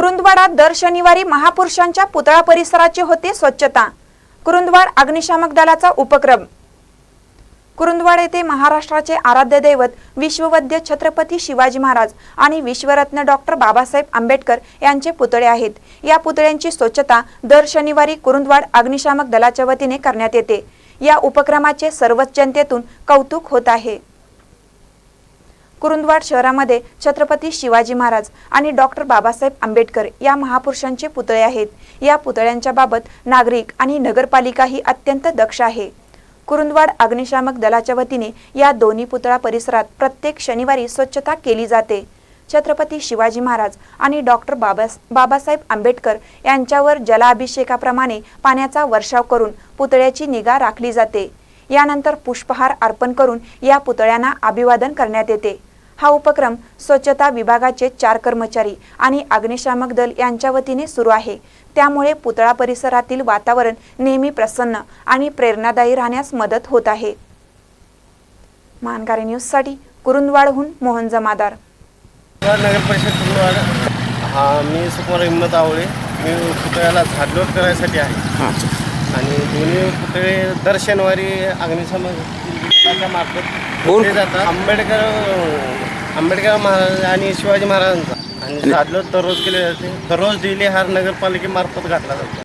कुरुंदवाडात दर शनिवारी महापुरुषांच्या पुतळा परिसराची होते स्वच्छता. कुरुंदवाड अग्निशामक दलाचा उपक्रम. कुरुंदवाड येथे महाराष्ट्राचे आराध्य दैवत विश्ववद्य छत्रपती शिवाजी महाराज आणि विश्वरत्न डॉक्टर बाबासाहेब आंबेडकर यांचे पुतळे आहेत. या पुतळ्यांची स्वच्छता दर शनिवारी कुरुंदवाड अग्निशामक दलाच्या वतीने करण्यात येते. या उपक्रमाचे सर्वच जनतेतून कौतुक होत आहे. कुरुंदवाड शहरामध्ये छत्रपती शिवाजी महाराज आणि डॉक्टर बाबासाहेब आंबेडकर या महापुरुषांचे पुतळे आहेत. या पुतळ्यांच्या बाबत नागरिक आणि नगरपालिका ही अत्यंत दक्ष आहे. कुरुंदवाड अग्निशामक दलाच्या वतीने या दोन्ही पुतळा परिसरात प्रत्येक शनिवारी स्वच्छता केली जाते. छत्रपती शिवाजी महाराज आणि डॉक्टर बाबा बाबासाहेब आंबेडकर यांच्यावर जलाभिषेकाप्रमाणे पाण्याचा वर्षाव करून पुतळ्याची निगा राखली जाते. यानंतर पुष्पहार अर्पण करून या पुतळ्यांना अभिवादन करण्यात येते. हा उपक्रम स्वच्छता विभागाचे चार कर्मचारी आणि अग्निशामक दल यांच्या वतीने सुरू आहे. त्यामुळे पुतळा परिसरातील वातावरण नेहमी प्रसन्न आणि प्रेरणादायी राहण्यास मदत होत आहे. मानकारी न्यूजसाठी कुरुंदवाडहून मोहन जमादार. नगर परिषद कुंभवाड हा मी सुकुमार हिंमत आवळे. मी पुतळ्याला झाडलोट करायसाठी आहे. आणि दोन्ही पुतळे दर शनिवारी अग्निशमन मार्फत जातात. आंबेडकर आंबेडकर महाराज आणि शिवाजी महाराजांचा. आणि झाडलोट दररोज केले जाते. दररोज डेली हार नगरपालिकेमार्फत घातला जातो.